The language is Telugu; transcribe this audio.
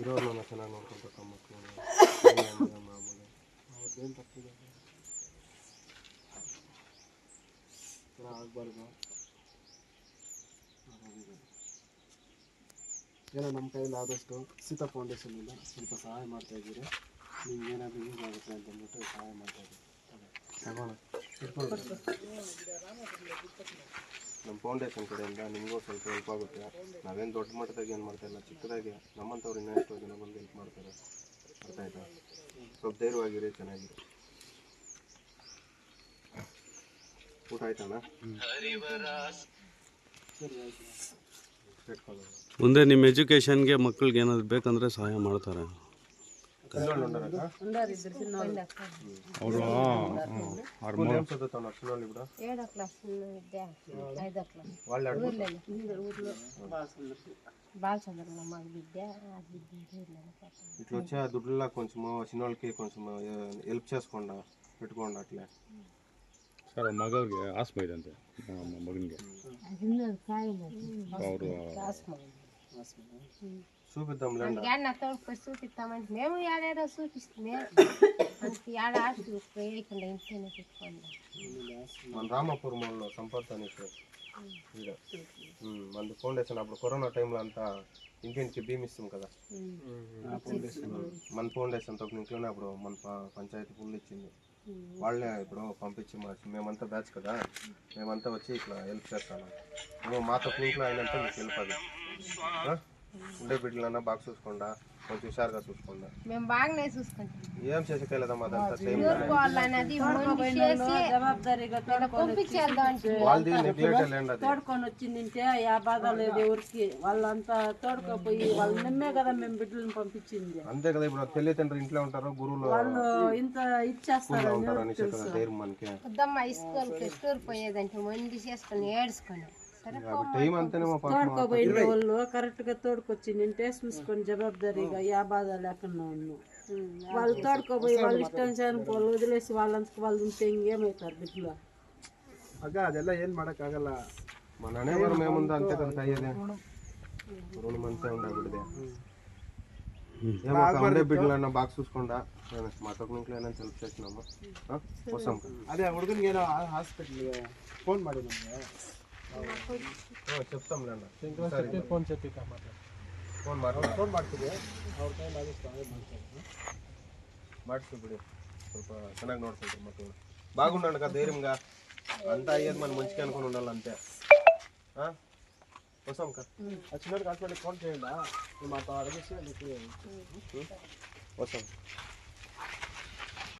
ಇರೋರ್ನ ಚೆನ್ನಾಗಿ ನೋಡ್ಕೊಬೇಕು ಮಕ್ಕಳು ಮಾಮೂಲಿ ಅವ್ರದ್ದೇನು ತಪ್ಪಿದೆ ಆಗಬಾರ್ದು ಏನೋ ನಮ್ಮ ಕೈಯಲ್ಲಿ ಆದಷ್ಟು ಸೀತಾ ಫೌಂಡೇಶನಿಂದ ಸ್ವಲ್ಪ ಸಹಾಯ ಮಾಡ್ತಾ ಇದ್ದೀರಿ. ನಿಮ್ಗೆ ಏನಾದರೂ ಯೂಸ್ ಆಗುತ್ತೆ ಅಂತ ಅಂದ್ಬಿಟ್ಟು ಸಹಾಯ ಮಾಡ್ತಾ ಇದ್ದೀರಿ. ತಗೋಣ ಇಟ್ಕೊಳ್ಳಿ ನಮ್ಮ ಫೌಂಡೇಶನ್ ಕಡೆಯಿಂದ ನಿಮಗೂ ಸ್ವಲ್ಪ ಹೆಲ್ಪ್ ಆಗುತ್ತೆ. ನಾವೇನು ದೊಡ್ಡ ಮಟ್ಟದಾಗ ಏನು ಮಾಡ್ತಾ ಇಲ್ಲ, ಚಿಕ್ಕದಾಗಿ ನಮ್ಮಂಥವ್ರು ಇನ್ನೂ ಜನ ಬಂದು ಹೆಲ್ಪ್ ಮಾಡ್ತಾರೆ. ಅರ್ಥ ಆಯ್ತಾ? ಸ್ವಲ್ಪ ಧೈರ್ಯವಾಗಿರಿ, ಚೆನ್ನಾಗಿರಿ. ಊಟ ಆಯ್ತಣ್ಣ? ಮುಂದೆ ನಿಮ್ಮ ಎಜುಕೇಷನ್ಗೆ ಮಕ್ಕಳಿಗೆ ಏನಾದ್ರು ಬೇಕಂದ್ರೆ ಸಹಾಯ ಮಾಡ್ತಾರೆ. ఇట్లా వచ్చే ఆ దుడ్డులా కొంచెం చిన్నోళ్ళకి కొంచెం హెల్ప్ చేసుకోండి పెట్టుకోండి అట్లే ಸರ್ ಮಗವ್ರಿಗೆ ಆಸ್ಮ ಇದೆ ಅಂತೆ ನಮ್ಮ ಮಗನಿಗೆ అది ఉన్నది కాయం అది. ಅವರು రాసుకోండి. చూపిద్దాం లేండి అందుకే నా తోడు పోయి చూపిస్తామంటే మేము ఏడాడో చూపిస్తుంది అందుకే ఏడ ఆస్తి వేయకుండా ఇంట్లోనే పెట్టుకోండి మన రామాపురం వాళ్ళు సంపత్ అనేసి మనది ఫౌండేషన్ అప్పుడు కరోనా టైంలో అంతా ఇంటింటికి భీమ్ ఇస్తాం కదా మన ఫౌండేషన్ తరపు ఇంట్లోనే అప్పుడు మన పంచాయతీ ఫుల్ ఇచ్చింది వాళ్ళే ఇప్పుడు పంపించి మా మేమంతా బ్యాచ్ కదా మేమంతా వచ్చి ఇట్లా హెల్ప్ చేస్తాను మేము మా తప్పు ఇంట్లో అయినంత మీకు హెల్ప్ అది? ఉండే బిడ్డలన్నా బాగా చూసుకోండా. కొంచెం హుషారుగా చూసుకోండా. మేము బాగానే చూసుకుంటాం. ఏం చేసేకెళ్ళదమ్మా అదంతా అంటే వాళ్ళది నెగ్లెక్ట్ లేండి అది. తోడుకొని వచ్చిందంటే ఆ బాధ లేదు ఎవరికి. వాళ్ళంతా తోడుకోపోయి వాళ్ళు నమ్మే కదా మేము బిడ్డలను పంపించింది. అంతే కదా ఇప్పుడు తల్లిదండ్రులు ఇంట్లో ఉంటారు గురువులు వాళ్ళు ఇంత ఇచ్చేస్తారు ఉంటారు అనేసి కదా ధైర్యం మనకి. స్టోర్ పోయేదంటే మొండి చేసుకొని ఏడ్చుకొని. సరే అప్పుడు టైం అంతేనే మా పాప తోడుకోపోయిన వాళ్ళు కరెక్ట్ గా తోడుకొచ్చిందంటే చూసుకొని జవాబుదారీగా యా బాధ లేకుండా ఉన్నాం వాళ్ళు తోడుకోపోయి వాళ్ళు ఇష్టానుసారం వాళ్ళు వదిలేసి వాళ్ళంతకు వాళ్ళు ఉంటే ఇంకేమవుతారు బిడ్డలు ಆಗ ಅದೆಲ್ಲ ಏನು ಮಾಡೋಕ್ಕಾಗಲ್ಲ మన అనేవారు మేముందా అంతే కదా అయ్యేది రెండు మంత్సే ఉండకూడదే ఏమో ఉండే బిడ్డలన్నా బాగా చూసుకోండా నేను మా తక్కువ ఇంట్లో ఏమైనా హెల్ప్ చేసినాము ఆ? వస్తాం ಅದೇ ಹುಡುಗನಿಗೆ ಏನೋ ಹಾಸ್ಪಿಟ್ಲಿಗೆ ಫೋನ್ ಮಾಡಿ ನಮಗೆ చెప్తాంలే అన్న ఫోన్ చెప్పి ಫೋನ್ ಮಾಡಿ ಫೋನ್ ಮಾಡ್ತೀವಿ ಅವ್ರ ಕೈಯಲ್ಲಿ ಸ್ವಲ್ಪ ಚೆನ್ನಾಗಿ ನೋಡ್ಕೊಂಡ್ರಿ ಮಕ್ಕಳು. బాగుండండి కదా ధైర్యంగా. అంతా అయ్యేది మనం మంచిగా అనుకుని ఉండాలంటే అంతే వస్తాం కదా ఆ చిన్నోడికి ఫోన్ చేయండి. మాతో అడిగేసి వస్తాం.